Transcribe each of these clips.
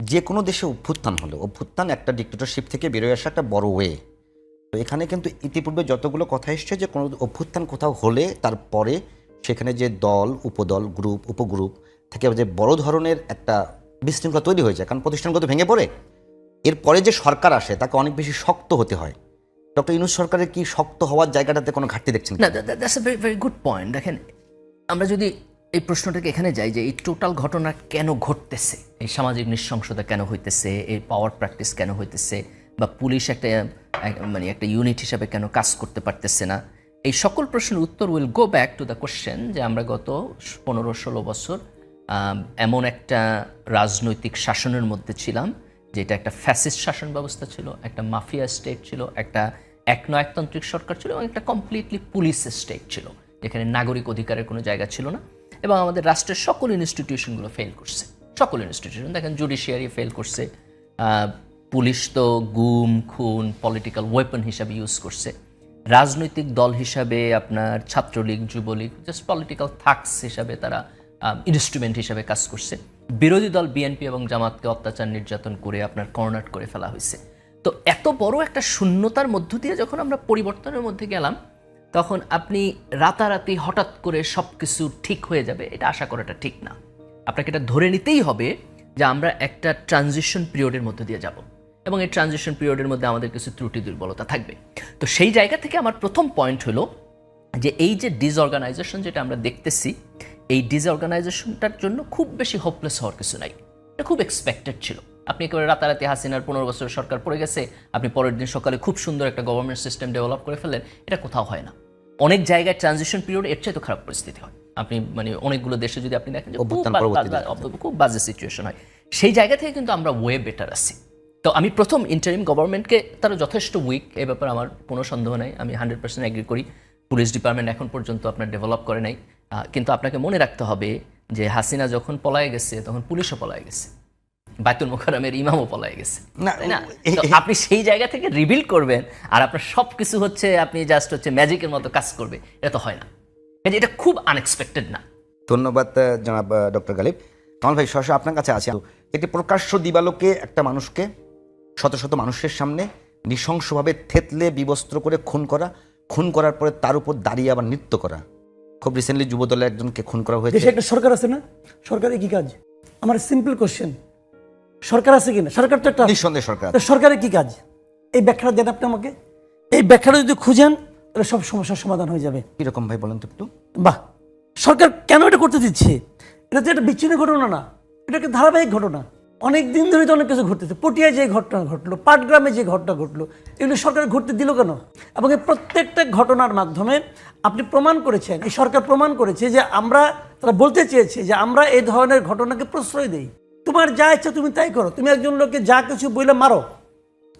যে কোনো দেশে অভ্যুত্থান হলো অভ্যুত্থান একটা ডিক্টেটরশিপ থেকে বেরোয় আসা একটা বড় ওয়ে তো এখানে কিন্তু ইতিপূর্বে যতগুলো কথা এসছে যে কোনো অভ্যুত্থান কোথাও হলে তারপরে সেখানে যে দল, উপদল গ্রুপ উপগ্রুপ থেকে যে বড় ধরনের একটা বিশৃঙ্খলা তৈরি হয়ে যায়, কারণ প্রতিষ্ঠানগত ভেঙে পড়ে। এরপরে যে সরকার আসে, তাকে অনেক বেশি শক্ত হতে হয়। ডক্টর ইনুস সরকারের কি শক্ত হওয়ার জায়গাটাতে কোনো ঘাটতি দেখছেন না that's a very very good point দেখেন, আমরা যদি এই প্রশ্নটাকে এখানে যাই যে এই টোটাল ঘটনা কেন ঘটতেছে? এই সামাজিক নৃশংসতা কেন হইতেছে? এই পাওয়ার প্র্যাকটিস কেন হইতেছে? বা পুলিশ একটা মানে একটা ইউনিট হিসাবে কেন কাজ করতে পারতেছে না? এই সকল প্রশ্নের উত্তর will go back to the question যে আমরা গত পনেরো ষোলো বছর এমন একটা রাজনৈতিক শাসনের মধ্যে ছিলাম, যেটা একটা ফ্যাসিস্ট শাসন ব্যবস্থা ছিল, একটা মাফিয়া স্টেট ছিল, একটা একনায়কতান্ত্রিক সরকার ছিল এবং একটা কমপ্লিটলি পুলিশ স্টেট ছিল, যেখানে নাগরিক অধিকারের কোনো জায়গা ছিল না। এবং আমাদের রাষ্ট্রের সকল ইনস্টিটিউশনগুলো ফেল করছে। সকল ইনস্টিটিউশন দেখেন জুডিশিয়ারি ফেল করছে পুলিশ তো গুম, খুন পলিটিক্যাল ওয়েপন হিসাবে ইউজ করছে। রাজনৈতিক দল হিসাবে আপনার Chhatra League, Jubo League just political thugs হিসাবে তারা ইনস্ট্রুমেন্ট হিসাবে কাজ করছে। বিরোধী দল বিএনপি এবং জামাতকে অত্যাচার, নির্যাতন করে আপনার কর্নাট করে ফেলা হয়েছে। তো এত বড় একটা শূন্যতার মধ্য দিয়ে যখন আমরা পরিবর্তনের মধ্যে গেলাম তখন আপনি রাতারাতি হঠাৎ করে সব কিছু ঠিক হয়ে যাবে, এটা আশা করাটা ঠিক না। আপনাকে এটা ধরে নিতেই হবে যে আমরা একটা ট্রানজিশন পিরিয়ডের মধ্যে দিয়ে যাব। এবং এই ট্রানজিশন পিরিয়ডের মধ্যে আমাদের কিছু ত্রুটি, দুর্বলতা থাকবে। তো সেই জায়গা থেকে আমার প্রথম পয়েন্ট হলো যে এই যে ডিসঅর্গানাইজেশন যেটা আমরা দেখতেছি, এই ডিসঅর্গানাইজেশনটার জন্য খুব বেশি হোপলেস হওয়ার কিছু নাই। এটা খুব এক্সপেক্টেড ছিল। আপনি একেবারে রাতারাতি হাসিনার পনেরো বছরের সরকার পড়ে গেছে আপনি পরের দিন সকালে খুব সুন্দর একটা গভর্নমেন্ট সিস্টেম ডেভেলপ করে ফেললেন এটা কোথাও হয় না। অনেক জায়গায় ট্রানজিশন পিরিয়ড এর চাইতে খারাপ পরিস্থিতি হয়। আপনি মানে অনেকগুলো দেশে যদি আপনি দেখেন খুব বাজে সিচুয়েশন হয়। সেই জায়গা থেকে কিন্তু আমরা ওয়ে বেটার আছি। তো আমি প্রথম ইন্টারিম গভর্নমেন্টকে তারা যথেষ্ট উইক এ ব্যাপারে আমার কোনো সন্দেহ নাই আমি হান্ড্রেড পার্সেন্ট এগ্রি করি। পুলিশ ডিপার্টমেন্ট এখন পর্যন্ত আপনার ডেভেলপ করে নাই। কিন্তু আপনাকে মনে রাখতে হবে যে হাসিনা যখন পলায় গেছে তখন পুলিশও পলায় গেছে। বাইতুল মোকারমের ইমামও পলায় গেছে। না, আপনি সেই জায়গা থেকে রিভিল করবেন আর আপনার সব কিছু হচ্ছে আপনি জাস্ট হচ্ছে ম্যাজিকের মতো কাজ করবে। এটা তো হয় না। এটা খুব আনএক্সপেক্টেড না। ধন্যবাদ জনাব ডক্টর গালিব। কামাল ভাই সরাসরি আপনার কাছে আছে একটি প্রকাশ্য দিবালোকে একটা মানুষকে শত শত মানুষের সামনে নৃশংসভাবে থেতলে বিবস্ত্র করে খুন করা খুন করার পরে তার উপর দাঁড়িয়ে আবার নৃত্য করা। খুব রিসেন্টলি যুবদলে একজনকে খুন করা হয়েছে। একটা সরকার আছে না? সরকারের কি কাজ? আমার সিম্পল কোশ্চেন সরকার আছে কিনা? সরকার তো একটা নিঃসন্দেহ সরকার সরকারের কি কাজ? এই ব্যাখ্যাটা দেন আপনি আমাকে। এই ব্যাখ্যাটা যদি খুঁজেন তাহলে সব সমস্যার সমাধান হয়ে যাবে। কীরকম ভাই বলেন তো একটু? বাহ! সরকার কেন এটা করতে দিচ্ছে? এটা তো একটা বিচ্ছিন্ন ঘটনা না। এটা একটা ধারাবাহিক ঘটনা। অনেক দিন ধরে তো অনেক কিছু ঘটতেছে। পটিয়ায় যে ঘটনা ঘটলো পাটগ্রামে যে ঘটনা ঘটলো এগুলো সরকার ঘটতে দিল কেন? এবং এই প্রত্যেকটা ঘটনার মাধ্যমে আপনি প্রমাণ করেছেন এই সরকার প্রমাণ করেছে যে আমরা তারা বলতে চেয়েছে যে আমরা এই ধরনের ঘটনাকে প্রশ্রয় দেই। তোমার যা ইচ্ছা তুমি তাই করো। তুমি একজন লোককে যা কিছু বইলে মারো।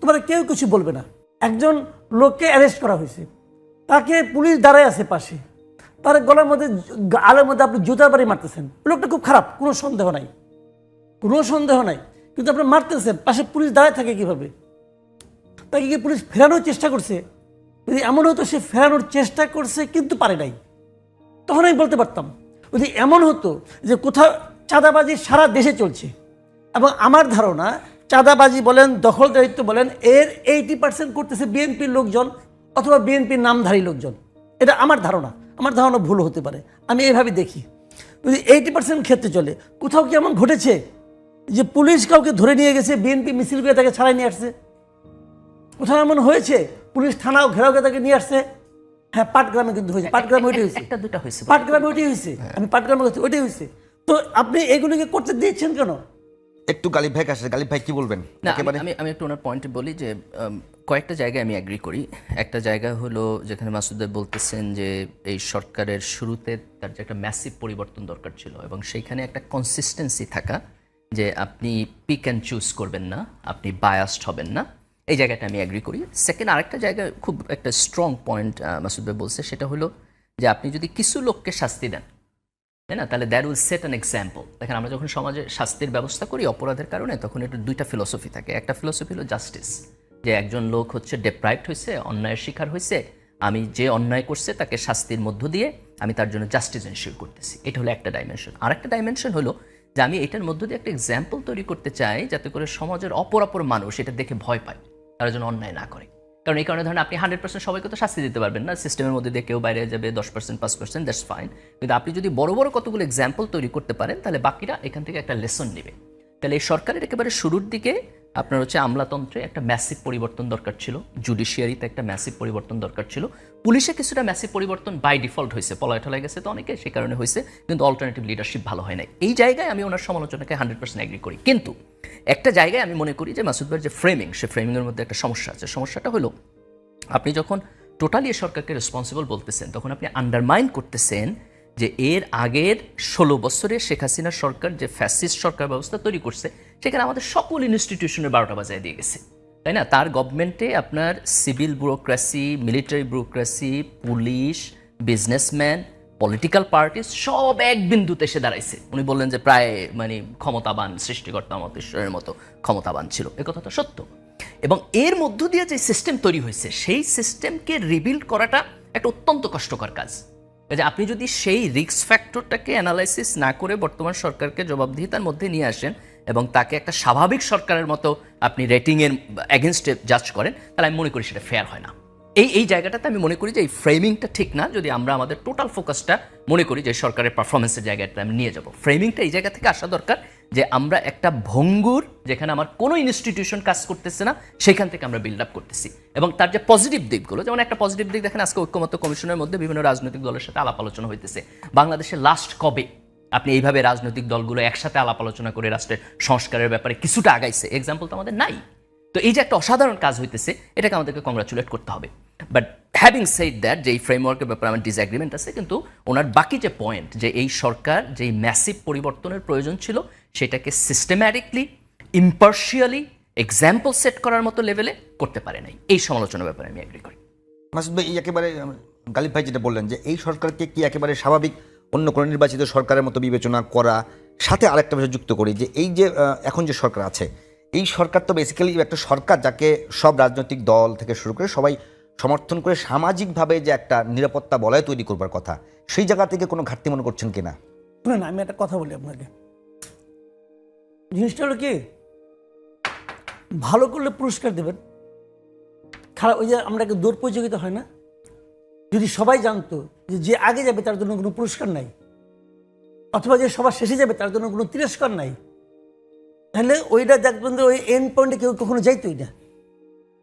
তোমার কেউ কিছু বলবে না। একজন লোককে অ্যারেস্ট করা হয়েছে। তাকে পুলিশ দাঁড়ায় আছে পাশে। তার গলার মধ্যে আলের মধ্যে আপনি জুতার বাড়ি মারতেছেন। লোকটা খুব খারাপ, কোনো সন্দেহ নাই। কোনো সন্দেহ নাই। কিন্তু আপনি মারতেছেন, পাশে পুলিশ দাঁড়ায় থাকে কীভাবে? তাকে কি পুলিশ ফেরানোর চেষ্টা করছে? যদি এমন হতো, সে ফেরানোর চেষ্টা করছে, কিন্তু পারে নাই। তখন আমি বলতে পারতাম, যদি এমন হতো যে কোথাও চাঁদাবাজি সারা দেশে চলছে এবং আমার ধারণা চাঁদাবাজি বলেন দখলদারিত্ব বলেন এর এইটি পার্সেন্ট করতেছে বিএনপির লোকজন অথবা বিএনপির নামধারী লোকজন। এটা আমার ধারণা। আমার ধারণা ভুল হতে পারে। আমি এইভাবে দেখি। যদি এইটি পার্সেন্ট ক্ষেত্রে চলে কোথাও কি এমন ঘটেছে যে পুলিশ কাউকে ধরে নিয়ে গেছে বিএনপি মিছিল করে তাকে ছাড়াই নিয়ে আসছে? কোথাও এমন হয়েছে? পুলিশ থানাও ঘেরাও করে তাকে নিয়ে আসছে? হ্যাঁ পাটগ্রামে কিন্তু হয়েছে। পাটগ্রামে ওইটাই হয়েছে। একটা দুটা হয়েছে। পাটগ্রামে ওইটাই হয়েছে। আমি পাটগ্রামে ওইটাই হয়েছে। তো আপনি এগুলিকে করতে দিয়েছেন কেন? একটু গালিব ভাই কাছে গালিব ভাই কি বলবেন? না আমি- আমি আমি একটু ওনার পয়েন্টে বলি যে কয়েকটা জায়গায় আমি অ্যাগ্রি করি। একটা জায়গা হলো যেখানে মাসুদ বলতেছেন যে এই সরকারের শুরুতে তার যে একটা ম্যাসিভ পরিবর্তন দরকার ছিল এবং সেইখানে একটা কনসিস্টেন্সি থাকা যে আপনি পিক অ্যান্ড চুজ করবেন না আপনি বায়াসড হবেন না। এই জায়গাটা আমি অ্যাগ্রি করি। সেকেন্ড আরেকটা জায়গায় খুব একটা স্ট্রং পয়েন্ট মাসুদ ভাই বলছে সেটা হলো যে আপনি যদি কিছু লোককে শাস্তি দেন তাই না? তাহলে that will set an example দেখেন, আমরা যখন সমাজে শাস্তির ব্যবস্থা করি অপরাধের কারণে, তখন একটু দুইটা ফিলোসফি থাকে। একটা ফিলোসফি হলো জাস্টিস যে একজন লোক হচ্ছে ডেপ্রাইভড হয়েছে, অন্যায়ের শিকার হয়েছে, আমি যে অন্যায় করছে তাকে শাস্তির মধ্য দিয়ে আমি তার জন্য জাস্টিস এনশিওর করতেছি। এটা হলো একটা ডাইমেনশন আরেকটা ডাইমেনশন হলো যে আমি এটার মধ্য দিয়ে একটা এক্সাম্পল তৈরি করতে চাই, যাতে করে সমাজের অপর অপর মানুষ এটা দেখে ভয় পায়, তারা যেন অন্যায় না করে। কারণ এই কারণে ধরেন আপনি হান্ড্রেড পার্সেন্ট সবাইকে তো শাস্তি দিতে পারবেন না। সিস্টেমের মধ্যে দিয়ে কেউ বাইরে যাবে, দশ পার্সেন্ট পাঁচ পার্সেন্ট দ্যাটস ফাইন কিন্তু আপনি যদি বড় বড় কতগুলো এক্সাম্পল তৈরি করতে পারেন, তাহলে বাকিরা এখান থেকে একটা লেসন নেবে। তাহলে এই সরকারের একেবারে শুরুর দিকে আপনার হচ্ছে আমলাতন্ত্রে একটা ম্যাসিভ পরিবর্তন দরকার ছিল। জুডিশিয়ারিতে একটা ম্যাসিভ পরিবর্তন দরকার ছিল। পুলিশে কিছুটা ম্যাসিভ পরিবর্তন বাই ডিফল্ট হয়েছে। পলায় টলায় গেছে তো অনেকে, সে কারণে হয়েছে। কিন্তু অল্টারনেটিভ লিডারশিপ ভালো হয় নাই। এই জায়গায় আমি ওনার সমালোচনাকে হান্ড্রেড পার্সেন্ট এগ্রি করি। কিন্তু একটা জায়গায় আমি মনে করি যে মাসুদ ভাইয়ের যে ফ্রেমিং সে ফ্রেমিংয়ের মধ্যে একটা সমস্যা আছে। সমস্যাটা হলো, আপনি যখন টোটালি সরকারকে রেসপন্সিবল বলতেছেন, তখন আপনি আন্ডারমাইন করতেছেন যে এর আগের ষোলো বছরে শেখ হাসিনার সরকার যে ফ্যাসিস্ট সরকার ব্যবস্থা তৈরি করছে সেখানে আমাদের সকল ইনস্টিটিউশনের বারোটা বাজায় দিয়ে গেছে। তাই না? তার গভর্নমেন্টে আপনার civil bureaucracy military bureaucracy police businessman political party সব এক বিন্দুতে এসে দাঁড়াইছে। উনি বললেন যে প্রায় মানে ক্ষমতাবান সৃষ্টিকর্তা মতো ঈশ্বরের মতো ক্ষমতাবান ছিল। এ কথাটা সত্য। এবং এর মধ্য দিয়ে যে সিস্টেম তৈরি হয়েছে, সেই সিস্টেমকে রিবিল্ড করাটা একটা অত্যন্ত কষ্টকর কাজ। কাজে আপনি যদি সেই রিস্ক ফ্যাক্টরটাকে অ্যানালাইসিস না করে বর্তমান সরকারকে জবাবদিহিতার মধ্যে নিয়ে আসেন এবং তাকে একটা স্বাভাবিক সরকারের মতো আপনি রেটিংয়ের অ্যাগেনস্টে জাজ করেন, তাহলে আমি মনে করি সেটা ফেয়ার হয় না। এই এই জায়গাটাতে আমি মনে করি যে এই ফ্রেমিংটা ঠিক না, যদি আমরা আমাদের টোটাল ফোকাসটা মনে করি যে সরকারের পারফরমেন্সের জায়গাটা আমি নিয়ে যাব। ফ্রেমিংটা এই জায়গা থেকে আসা দরকার যে আমরা একটা ভঙ্গুর, যেখানে আমার কোনো ইনস্টিটিউশন কাজ করতেছে না, সেখান থেকে আমরা বিল্ড আপ করতেছি। এবং তার যে পজিটিভ দিকগুলো, যেমন একটা পজিটিভ দিক দেখেন, আজকে ঐক্যমত্য কমিশনের মধ্যে বিভিন্ন রাজনৈতিক দলের সাথে আলাপ আলোচনা হইতেছে। বাংলাদেশে লাস্ট কবে আপনি এইভাবে রাজনৈতিক দলগুলো একসাথে আলাপ আলোচনা করে রাষ্ট্রের সংস্কারের ব্যাপারে কিছুটা আগাইছে। এক্সাম্পল তো আমাদের নাই। তো এই যে একটা অসাধারণ কাজ হইতেছে, এটাকে আমাদেরকে কংগ্রাচুলেট করতে হবে। বাট হ্যাভিং সেইড দ্যাট যে এই ফ্রেমওয়ার্কের ব্যাপারে আমার ডিসঅ্যাগ্রিমেন্ট আছে, কিন্তু ওনার বাকি যে পয়েন্ট যে এই সরকার যেই ম্যাসিভ পরিবর্তনের প্রয়োজন ছিল, সেটাকে সিস্টেম্যাটিকলি ইম্পার্শিয়ালি এক্সাম্পল সেট করার মতো লেভেলে করতে পারে নাই। এই সমালোচনার ব্যাপারে আমি এগ্রি করি। মাসুদ ভাই একেবারে গালিব ভাই যেটা বললেন, যে এই সরকারকে কি একেবারে স্বাভাবিক অন্য কোনো নির্বাচিত সরকারের মতো বিবেচনা করা, সাথে আরেকটা বিষয় যুক্ত করি যে এই যে এখন যে সরকার আছে, এই সরকার তো বেসিক্যালি একটা সরকার যাকে সব রাজনৈতিক দল থেকে শুরু করে সবাই সমর্থন করে সামাজিকভাবে যে একটা নিরাপত্তা বলয় তৈরি করবার কথা, সেই জায়গা থেকে কোনো ঘাটতি মনে করছেন কিনা? শুনেন, আমি একটা কথা বলি আপনাকে। জিনিসটা হলো কি? ভালো করলে পুরস্কার দেবেন, খারাপ ওই যে আমরা দৌড় প্রতিযোগিতা হয় না? যদি সবাই জানতো যে যে আগে যাবে তার জন্য কোনো পুরস্কার নাই, অথবা যে সবার শেষে যাবে তার জন্য কোনো তিরস্কার নাই, তাহলে ওইটা দেখবেন যে ওই এন্ড পয়েন্টে কেউ কখনো যাইতোই না।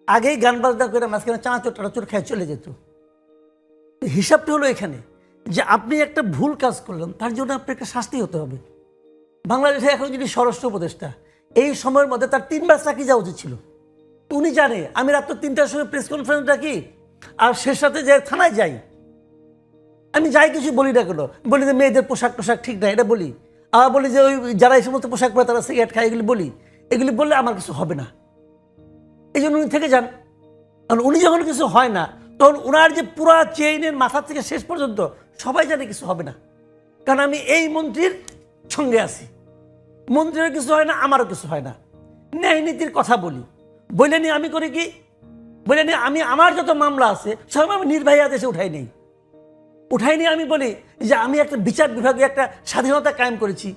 আগেই গান বাজনা করে মাঝখানে চানাচোর টানাচোর খেয়ে চলে যেত। হিসাবটা হলো এখানে যে আপনি একটা ভুল কাজ করলেন, তার জন্য আপনার একটা শাস্তি হতে হবে। বাংলাদেশে এখন যদি স্বরাষ্ট্র উপদেষ্টা, এই সময়ের মধ্যে তার তিনবার চাকরি যাওয়া উচিত ছিল। উনি জানে, আমি রাত্র তিনটার সময় প্রেস কনফারেন্স ডাকি আর শেষ সাথে যে থানায় যাই, আমি যাই কিছু বলি না কেন? বলি যে মেয়েদের পোশাক টোশাক ঠিক না, এটা বলি। আবার বলি যে ওই যারা এই সমস্ত পোশাক পরে তারা সিগারেট খায়, এগুলি বলি। এগুলি বললে আমার কিছু হবে না। এই জন্য উনি থেকে যান। কারণ উনি যখন কিছু হয় না, তখন ওনার যে পুরা চেইনের মাথা থেকে শেষ পর্যন্ত সবাই জানে কিছু হবে না। কারণ আমি এই মন্ত্রীর সঙ্গে আছি। মন্ত্রীর কিছু হয় না, আমারও কিছু হয় না। ন্যায় নীতির কথা বলি। বলে নি আমি করি কি? বলে নি, আমি, আমার যত মামলা আছে, সব আমি নির্বাহী আদেশে উঠাই নেই। উঠাই নিয়ে আমি বলি যে আমি একটা বিচার বিভাগে একটা স্বাধীনতা কায়েম করেছি।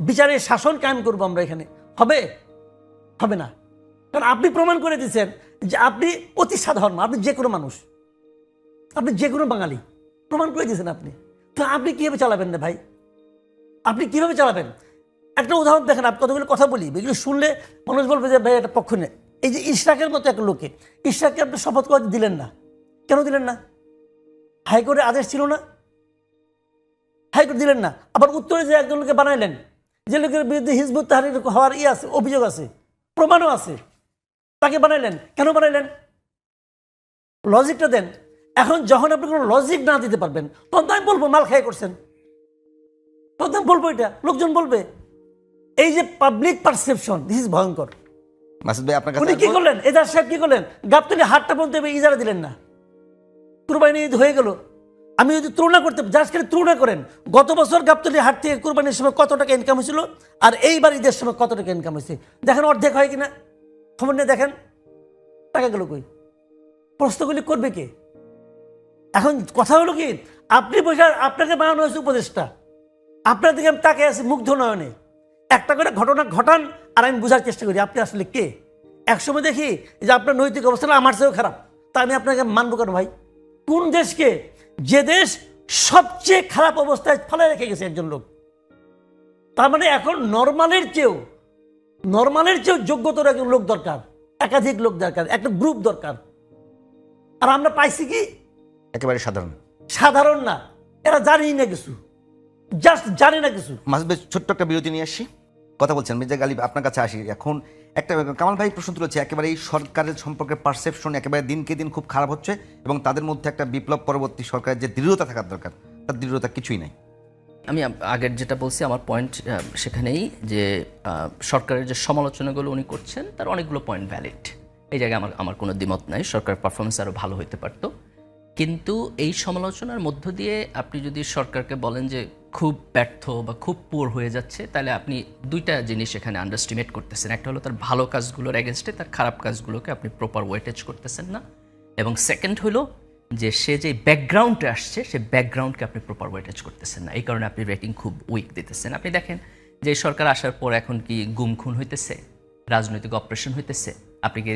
বিচারের শাসন কায়েম করব আমরা এখানে। হবে? হবে না। কারণ আপনি প্রমাণ করে দিচ্ছেন যে আপনি অতি সাধারণ, আপনি যে কোনো মানুষ। আপনি যে কোনো বাঙালি। প্রমাণ করে দিয়েছেন আপনি। তো আপনি কীভাবে চালাবেন না ভাই? আপনি কীভাবে চালাবেন? একটা উদাহরণ দেখেন আপনি কতগুলো কথা বলি, এগুলো শুনলে মানুষ বলবে যে ভাই একটা পক্ষ নেই এই যে ইশরাকের মতো একটা লোকে, ইশরাককে আপনি শপথ করে দিলেন না। কেন দিলেন না? হাইকোর্টের আদেশ ছিল না? হাইকোর্ট দিলেন না। আবার উত্তরে যে একজন লোকে বানাইলেন, যে লোকের বিরুদ্ধে হিজবুত তাহারির হওয়ার ই আছে, অভিযোগ আছে, প্রমাণও আছে, তাকে বানাইলেন। কেন বানাইলেন? লজিকটা দেন। এখন যখন আপনি কোনো লজিক না দিতে পারবেন, তখন তো আমি বলব, মাল খাই করছেন। তখন আমি বলব এটা, লোকজন বলবে। এই যে পাবলিক পারসেপশন দিস ইজ ভয়ঙ্কর। মাসুদ ভাই আপনার উনি কাছে কি করলেন? এজাজ সাহেব কি করলেন? গাবতলি হাটটা পর্যন্ত ইজারা দিলেন না। কুরবানি ঈদ হয়ে গেল। আমি যদি তুলনা করতে জাস্ট খালি তুলনা করেন গত বছর গাবতলি হাট থেকে কুরবানির সময় কত টাকা ইনকাম হয়েছিল? আর এইবার ঈদের সময় কত টাকা ইনকাম হয়েছে? দেখেন অর্ধেক হয় কিনা? খবর নিয়ে দেখেন। টাকা গেল কই? প্রশ্নগুলি করবে কে? এখন কথা হলো কি আপনি বসে আপনাকে বানানো হয়েছে উপদেষ্টা। আপনার দিকে আমি তাকে আছি মুগ্ধ নয়নে। একটা করে ঘটনা ঘটান আর আমি বোঝার চেষ্টা করি আপনি আসলে কে? একসময় দেখি যে আপনার নৈতিক অবস্থা আমার চেয়েও খারাপ। তা আমি আপনাকে মানবো কেন ভাই? কোন দেশকে? যে দেশ সবচেয়ে খারাপ অবস্থায় ফেলে রেখে গেছে একজন লোক। তার মানে এখন নর্মালের চেয়েও নর্মালের চেয়েও যোগ্যতর একজন লোক দরকার একাধিক লোক দরকার একটা গ্রুপ দরকার। আর আমরা পাইছি কি? একেবারে সাধারণ। সাধারণ না এরা জানেই না কিছু। জাস্ট জানে না কিছু। মাসবে ছোট্ট একটা বিরতি নিয়ে আসি। কথা বলছেন, মির্জা গালিব আপনার কাছে আসি এখন। একটা কামাল ভাই প্রশ্ন তুলেছে একেবারে এই সরকারের সম্পর্কে পারসেপশন একেবারে দিনকে দিন খুব খারাপ হচ্ছে এবং তাদের মধ্যে একটা বিপ্লব পরবর্তী সরকারের যে দৃঢ়তা থাকার দরকার, তার দৃঢ়তা কিছুই নাই। আমি আগের যেটা বলছি, আমার পয়েন্ট সেখানেই যে সরকারের যে সমালোচনাগুলো উনি করছেন, তার অনেকগুলো পয়েন্ট ভ্যালিড এই জায়গায় আমার আমার কোনো দ্বিমত নাই সরকারের পারফরমেন্স আরও ভালো হতে পারতো। কিন্তু এই সমালোচনার মধ্য দিয়ে আপনি যদি সরকারকে বলেন যে খুব ব্যর্থ বা খুব পুর হয়ে যাচ্ছে, তাহলে আপনি দুইটা জিনিস এখানে আন্ডারস্টিমেট করতেছেন। একটা হলো তার ভালো কাজগুলোর এগেনস্টে তার খারাপ কাজগুলোকে আপনি প্রপার ওয়েটেজ করতেছেন না। এবং সেকেন্ড হলো যে সে যে ব্যাকগ্রাউন্ডে আসছে, সে ব্যাকগ্রাউন্ডকে আপনি প্রপার ওয়েটেজ করতেছেন না। এই কারণে আপনি রেটিং খুব উইক দিতেছেন। আপনি দেখেন যে সরকার আসার পর এখন কি গুম খুন হইতেছে? রাজনৈতিক অপারেশন হইতেছে? আপনি কি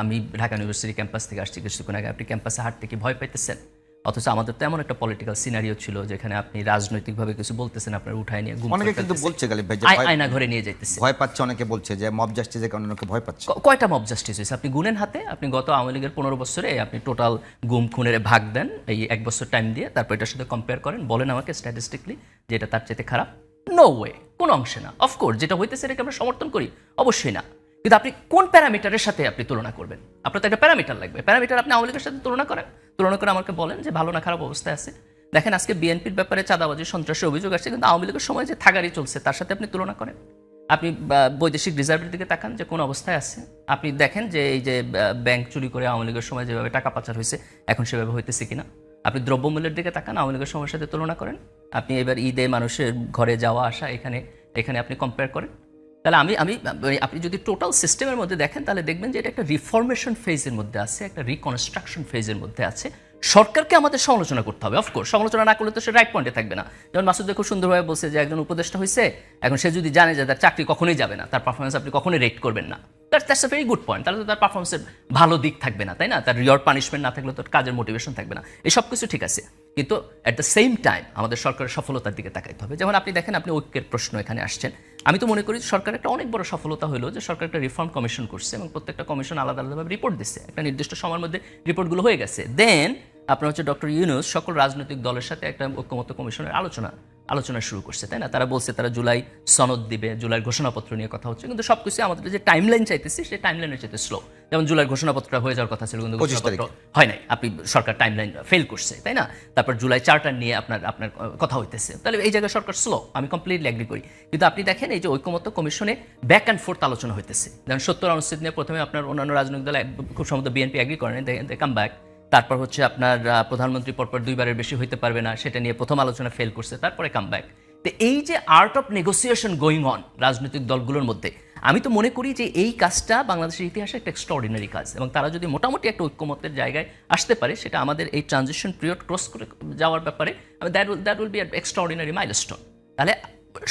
আমি ঢাকা ইউনিভার্সিটি ক্যাম্পাস থেকে আসছি কিছুক্ষণ আগে আপনি ক্যাম্পাসে হাঁটতে কি ভয় পাইতেছেন? অথচ আমাদের তো এমন একটা পলিটিক্যাল সিনারিও ছিল যেখানে আপনি রাজনৈতিকভাবে কিছু বলতেছেন আপনার উঠায় নিয়ে গুম অনেকে কিন্তু বলছে গালিব ভাই আয়না ঘরে নিয়ে যাইতেছে। ভয় পাচ্ছে অনেকে বলছে যে মব জাস্টিসের কারণে অনেকে ভয় পাচ্ছে। কয়টা মব জাস্টিস হয়েছে? আপনি গুনেন হাতে আপনি গত আওয়ামী লীগের পনেরো বছরে আপনি টোটাল গুম খুনের ভাগ দেন এই এক বছর টাইম দিয়ে তারপর এটার সাথে কম্পেয়ার করেন বলেন আমাকে স্ট্যাটিস্টিকলি যে এটা তার চাইতে খারাপ? নো ওয়ে কোনো অংশে না। অফকোর্স যেটা হইতেছে এটাকে আমরা সমর্থন করি অবশ্যই না। কিন্তু আপনি কোন প্যারামিটারের সাথে আপনি তুলনা করবেন? আপনার তো একটা প্যারামিটার লাগবে। প্যারামিটার আপনি আওয়ামী লীগের সাথে তুলনা করেন। তুলনা করে আমাকে বলেন যে ভালো না খারাপ অবস্থায় আছে। দেখেন আজকে বিএনপির ব্যাপারে চাঁদাবাজি সন্ত্রাসের অভিযোগ আসছে, কিন্তু আওয়ামী লীগের সময় যে থাগারি চলছে, তার সাথে আপনি তুলনা করেন। আপনি বৈদেশিক রিজার্ভের দিকে তাকান যে কোন অবস্থায় আছে। আপনি দেখেন যে এই যে ব্যাংক চুরি করে আওয়ামী লীগের সময় যেভাবে টাকা পাচার হয়েছে, এখন সেভাবে হইতেছে কিনা? আপনি দ্রব্যমূল্যের দিকে তাকান, আওয়ামী লীগের সময়ের সাথে তুলনা করেন। আপনি এবার ঈদে মানুষের ঘরে যাওয়া, আসা, এখানে এখানে আপনি কম্পেয়ার করেন। তাহলে আমি আমি মানে আপনি যদি টোটাল সিস্টেমের মধ্যে দেখেন, তাহলে দেখবেন যে এটা একটা রিফরমেশন ফেজের মধ্যে আছে, একটা রিকনস্ট্রাকশন ফেজের মধ্যে আছে। সরকারকে আমাদের সমালোচনা করতে হবে অফকোর্স সমালোচনা না করলে তো সে রাইট পয়েন্টে থাকবে না। যেমন মাসুদ খুব সুন্দরভাবে বলছে যে একজন উপদেষ্টা হয়েছে এখন সে যদি জানে যে তার চাকরি কখনোই যাবে না, তার পারফরমেন্স আপনি কখনোই রেট করবেন না। That's a very good point তাহলে তো তার পারফরমেন্সের ভালো দিক থাকবে না, তাই না? তার রিওয়ার্ড পানিশমেন্ট না থাকলে তোর কাজের মোটিভেশন থাকবে না। এই সব কিছু ঠিক আছে। কিন্তু অ্যাট দ্য সেম টাইম আমাদের সরকারের সফলতার দিকে তাকাইতে হবে। যেমন আপনি দেখেন, আপনি ঐক্যের প্রশ্ন এখানে আসছেন। আমি তো মনে করি সরকারের একটা অনেক বড় সফলতা হলো যে সরকার একটা রিফর্ম কমিশন করছে এবং প্রত্যেকটা কমিশন আলাদা আলাদাভাবে রিপোর্ট দিচ্ছে। একটা নির্দিষ্ট সময়ের মধ্যে রিপোর্টগুলো হয়ে গেছে। দেন আপনার হচ্ছে ডক্টর ইউনুস সকল রাজনৈতিক দলের সাথে একটা ঐক্যমত্য কমিশনের আলোচনা আলোচনা শুরু করছে তাই না? তারা বলছে তারা জুলাই সনদ দিবে জুলাইয়ের ঘোষণাপত্র নিয়ে কথা হচ্ছে। কিন্তু সব কিছু আমাদের যে টাইম লাইন চাইতেছি সেই টাইম লাইনের চাইতে স্লো যেমন জুলাইয়ের ঘোষণাপত্র হয়ে যাওয়ার কথা ছিল কিন্তু ঘোষণাপত্র হয় নাই। আপনি সরকার টাইম লাইন ফেল করছে তাই না? তারপর জুলাই চার্টার নিয়ে আপনার আপনার কথা হইতেছে। তাহলে এই জায়গায় সরকার স্লো আমি কমপ্লিটলি অ্যাগ্রি করি। কিন্তু আপনি দেখেন এই যে ঐক্যমত্য কমিশনে ব্যাক অ্যান্ড ফোর্থ আলোচনা হইতেছে। যেমন সত্তর অনুচ্ছেদ নিয়ে প্রথমে আপনার অন্যান্য রাজনৈতিক দল খুব সম্ভবত বিএনপি অ্যাগ্রি করেন দে কাম ব্যাক তারপর হচ্ছে আপনার প্রধানমন্ত্রী পরপর দুইবারের বেশি হইতে পারবে না, সেটা নিয়ে প্রথম আলোচনা ফেল করছে, তারপরে কাম ব্যাক তো এই যে art of negotiation going on রাজনৈতিক দলগুলোর মধ্যে, আমি তো মনে করি যে এই কাজটা বাংলাদেশের ইতিহাসে একটা এক্সট্রাঅর্ডিনারি কাজ এবং তারা যদি মোটামুটি একটা ঐক্যমতের জায়গায় আসতে পারে, সেটা আমাদের এই ট্রানজিশন পিরিয়ড ক্রস করে যাওয়ার ব্যাপারে that will that will be extraordinary milestone তাহলে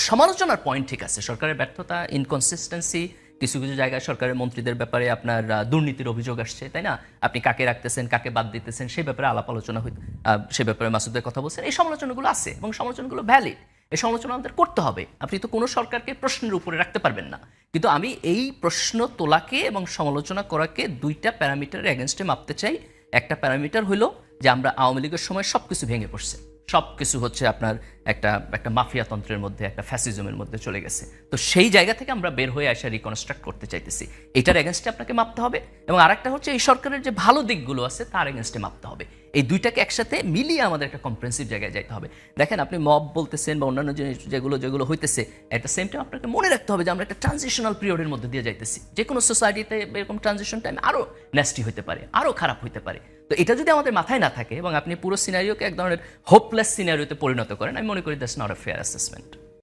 সমালোচনার পয়েন্ট ঠিক আছে, সরকারের ব্যর্থতা ইনকনসিস্টেন্সি কিছু কিছু জায়গায় সরকারের মন্ত্রীদের ব্যাপারে আপনার দুর্নীতির অভিযোগ আসছে, তাই না? আপনি কাকে রাখতেছেন, কাকে বাদ দিতেছেন সেই ব্যাপারে আলাপ আলোচনা হই সে ব্যাপারে মাসুদের কথা বলছেন। এই সমালোচনাগুলো আছে এবং সমালোচনাগুলো ভ্যালিড এই সমালোচনা আমাদের করতে হবে। আপনি তো কোনো সরকারকে প্রশ্নের উপরে রাখতে পারবেন না। কিন্তু আমি এই প্রশ্ন তোলাকে এবং সমালোচনা করাকে দুইটা প্যারামিটারের এগেনস্টে মাপতে চাই। একটা প্যারামিটার হলো যে আমরা আওয়ামী লীগের সময় সব কিছু ভেঙে পড়ছে। সব কিছু হচ্ছে আপনার একটা একটা মাফিয়া তন্ত্রের মধ্যে, একটা ফ্যাসিজমের মধ্যে চলে গেছে। তো সেই জায়গা থেকে আমরা বের হয়ে আসা রিকনস্ট্রাক্ট করতে চাইতেছি। এটার এগেনস্টে আপনাকে মাপতে হবে এবং আরেকটা হচ্ছে এই সরকারের যে ভালো দিকগুলো আছে তার এগেনস্টে মাপতে হবে। এই দুইটাকে একসাথে মিলিয়ে আমাদের একটা কম্প্রেন্সিভ জায়গায় যাইতে হবে। দেখেন আপনি মব বলতেছেন বা অন্যান্য জিনিস যেগুলো যেগুলো হইতেছে এট দ্য সেম টাইম আপনাকে মনে রাখতে হবে যে আমরা একটা ট্রানজিশনাল পিরিয়ডের মধ্যে দিয়ে যাইতেছি। যে কোনো সোসাইটিতে এরকম ট্রানজিশন টাইম আরও ন্যাস্টি হতে পারে আরও খারাপ হতে পারে। তো এটা যদি আমাদের মাথায় না থাকে এবং আপনি পুরো সিনারিওকে এক ধরনের হোপলেস সিনারিওতে পরিণত করেন, আমি মনে করি that's not a fair assessment